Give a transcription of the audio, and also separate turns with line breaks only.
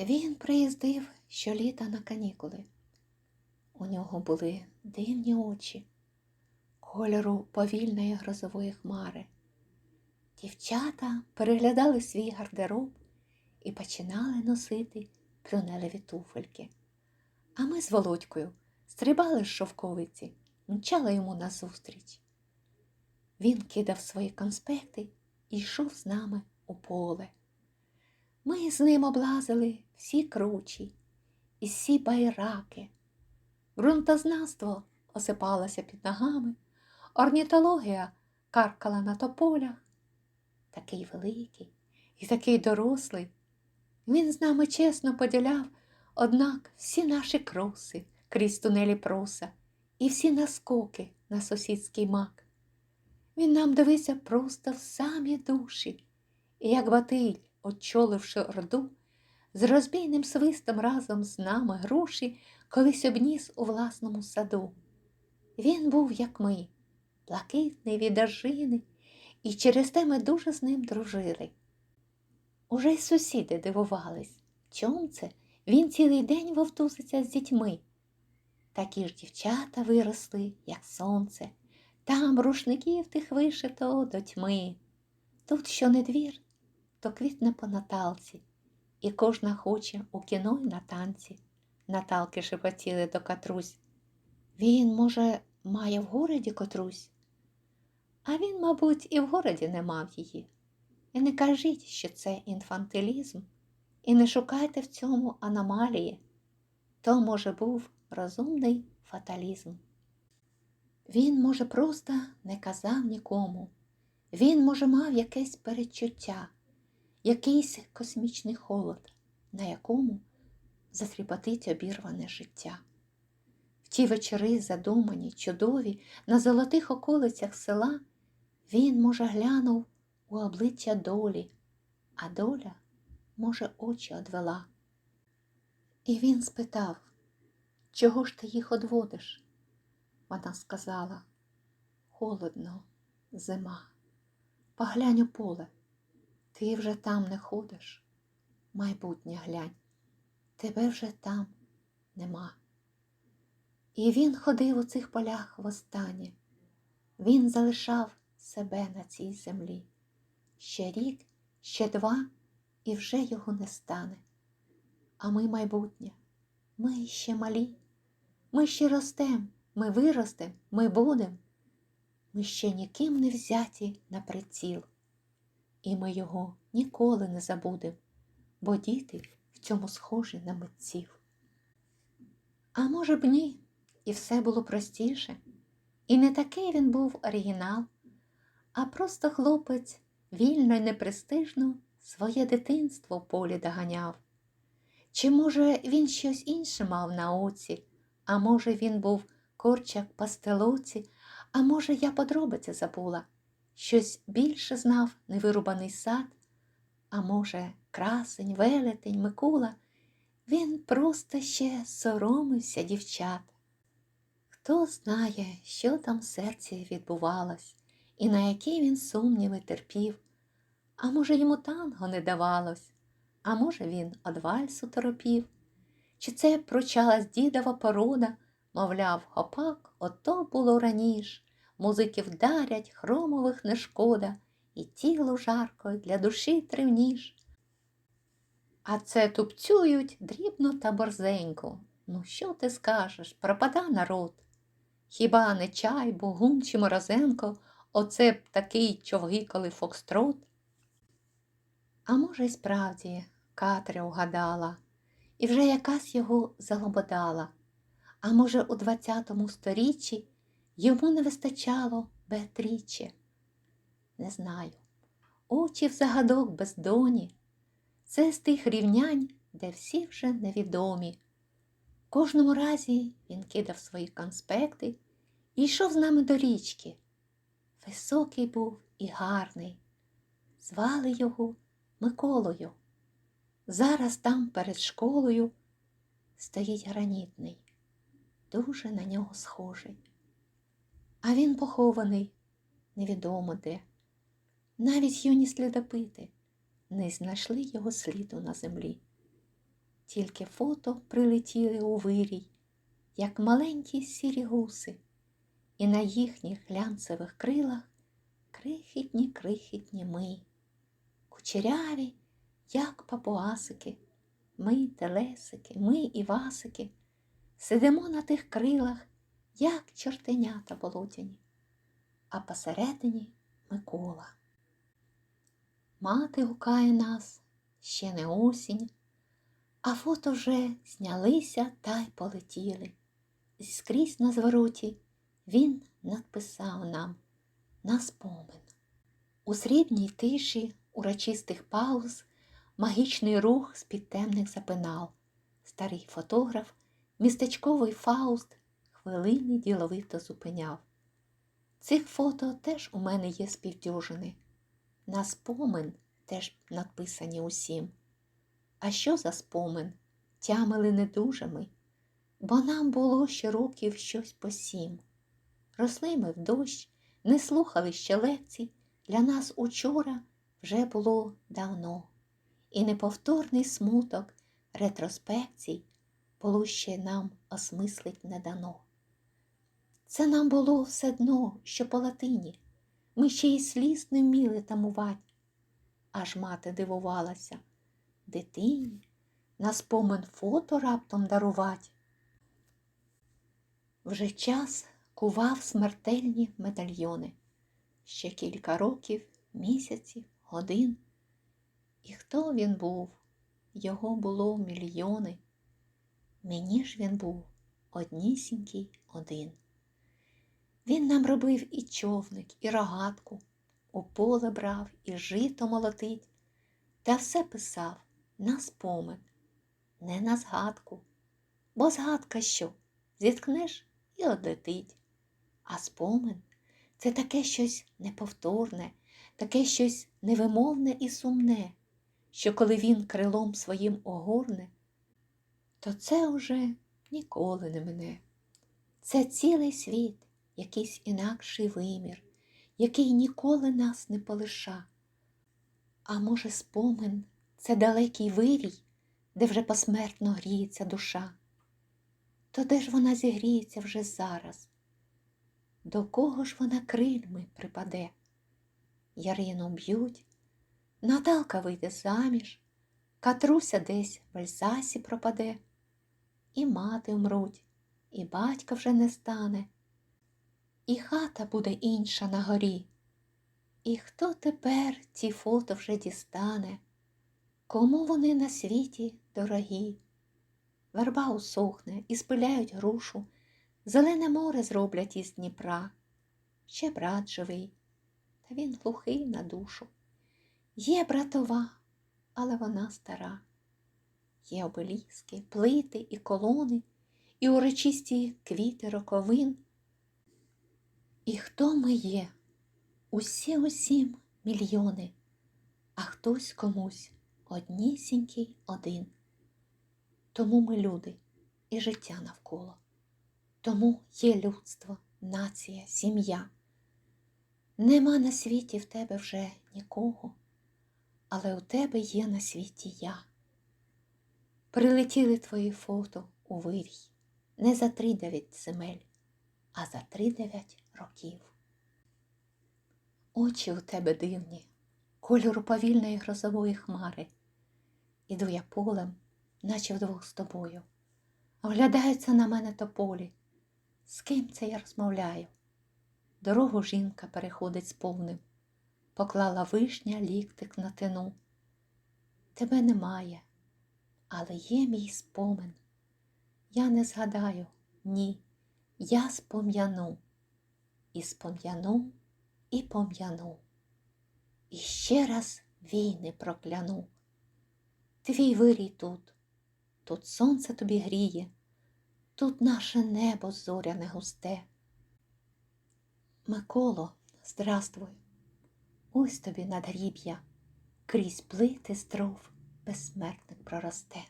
Він приїздив щоліта на канікули. У нього були дивні очі, кольору повільної грозової хмари. Дівчата переглядали свій гардероб і починали носити прюнелеві туфельки. А ми з Володькою стрибали з шовковиці, мчали йому назустріч. Він кидав свої конспекти і йшов з нами у поле. Ми з ним облазили всі кручі і всі байраки. Ґрунтознавство осипалося під ногами, орнітологія каркала на тополях. Такий великий і такий дорослий. Він з нами чесно поділяв, однак всі наші кроси крізь тунелі проса і всі наскоки на сусідський мак. Він нам дивився просто в самі душі, і як Батиль, очоливши орду, з розбійним свистом разом з нами груші колись обніс у власному саду. Він був, як ми, блакитний від ожини, і через те ми дуже з ним дружили. Уже й сусіди дивувались, чом це він цілий день вовтузиться з дітьми. Такі ж дівчата виросли, як сонце, там рушників тих вишито до тьми. Тут що не двір, то квітне по Наталці, і кожна хоче у кіно й на танці. Наталки шепотіли до Катрусь. Він, може, має в городі котрусь? А він, мабуть, і в городі не мав її. І не кажіть, що це інфантилізм, і не шукайте в цьому аномалії. То, може, був розумний фаталізм. Він, може, просто не казав нікому. Він, може, мав якесь перечуття, якийсь космічний холод, на якому затріпотить обірване життя. В ті вечори, задумані, чудові, на золотих околицях села, він, може, глянув у обличчя долі, а доля, може, очі одвела. І він спитав, чого ж ти їх одводиш? Вона сказала, холодно, зима, поглянь у поле, ти вже там не ходиш, майбутнє глянь, тебе вже там нема. І він ходив у цих полях востаннє, він залишав себе на цій землі. Ще рік, ще два, і вже його не стане. А ми майбутнє, ми ще малі, ми ще ростем, ми виростем, ми будем. Ми ще ніким не взяті на приціл, і ми його ніколи не забудем, бо діти в цьому схожі на митців. А може б ні, і все було простіше, і не такий він був оригінал, а просто хлопець вільно й непрестижно своє дитинство в полі доганяв. Чи, може, він щось інше мав на оці, а може, він був корчак пастелоці, а може, я подробиці забула, щось більше знав невирубаний сад, а може, красень, велетень, Микула, він просто ще соромився дівчат. Хто знає, що там в серці відбувалось, і на які він сумніви терпів, а може, йому танго не давалось, а може, він од вальсу торопів, чи це прочалась дідова порода, мовляв, хопак, ото було раніш, музики вдарять, хромових не шкода, і тіло жарко для душі тривніш. А це тупцюють дрібно та борзенько. Ну, що ти скажеш, пропада народ. Хіба не чай, богун чи морозенко, оце б такий човгикали фокстрот? А може, й справді Катря угадала, і вже якась його залободала. А може, у двадцятому сторіччі йому не вистачало Беатрічі? Не знаю. Очі в загадок бездоні. Це з тих рівнянь, де всі вже невідомі. В кожному разі він кидав свої конспекти і йшов з нами до річки. Високий був і гарний. Звали його Миколою. Зараз там перед школою стоїть гранітний, дуже на нього схожий. А він похований. Невідомо де. Навіть юні слідопити не знайшли його сліду на землі. тільки фото прилетіли у вирій, як маленькі сірі гуси, і на їхніх глянцевих крилах крихітні крихітні ми, кучеряві, як папуасики, ми телесики, ми івасики, сидимо на тих крилах, як чортенята болотяні, а посередині Микола. Мати гукає нас, ще не осінь, а фото вже знялися та й полетіли. Скрізь на звороті він надписав нам на спомин. У срібній тиші урочистих пауз магічний рух з під темних запинав. Старий фотограф, містечковий фауст хвилини діловито зупиняв. Цих фото теж у мене є співдюжини. На спомин теж надписані усім. А що за спомин? Тямили не дуже ми, бо нам було ще років щось по сім. Росли ми в дощ, не слухали ще лекцій, для нас учора вже було давно, і неповторний смуток ретроспекцій було ще нам осмислить не дано. Це нам було все дно, що по латині, ми ще й сліз не вміли тамувати. Аж мати дивувалася дитині на спомин фото раптом дарувати. Вже час кував смертельні медальйони. Ще кілька років, місяців, годин. І хто він був? Його було мільйони. Мені ж він був однісінький один. Він нам робив і човник, і рогатку, у поле брав, і жито молотить, та все писав на спомин, не на згадку. Бо згадка що? Зіткнеш і одлетить. А спомин це таке щось неповторне, таке щось невимовне і сумне, що коли він крилом своїм огорне, то це уже ніколи не мине. Це цілий світ, якийсь інакший вимір, який ніколи нас не полиша. А може, спомин це далекий вирій, де вже посмертно гріється душа. То де ж вона зігріється вже зараз? До кого ж вона крильми припаде? Ярину б'ють, Наталка вийде заміж, Катруся десь в Альзасі пропаде, і мати вмруть, і батька вже не стане, і хата буде інша на горі. І хто тепер ці фото вже дістане? Кому вони на світі дорогі? Верба усохне і спиляють грушу, Зелене море зроблять із Дніпра. Ще брат живий, та він глухий на душу. Є братова, але вона стара. Є обеліски, плити і колони, і урочисті квіти роковин. І хто ми є? Усі усім мільйони, а хтось комусь однісінький один. Тому ми люди і життя навколо. Тому є людство, нація, сім'я. Нема на світі в тебе вже нікого, але у тебе є на світі я. Прилетіли твої фото у вирій не за тридев'ять земель, а за тридев'ять років. Очі у тебе дивні, кольору повільної грозової хмари. Іду я полем, наче вдвох з тобою. Оглядаються на мене тополі. З ким це я розмовляю? Дорогу жінка переходить з повним, поклала вишня ліктик на тину. Тебе немає, але є мій спомин. Я не згадаю, ні, я спом'яну, і спом'яну, і пом'яну. І ще раз війни прокляну. Твій вирій тут, тут сонце тобі гріє. Тут наше небо зоряне густе. Миколо, здравствуй, ось тобі надгріб'я, крізь плити з дров безсмертник проросте.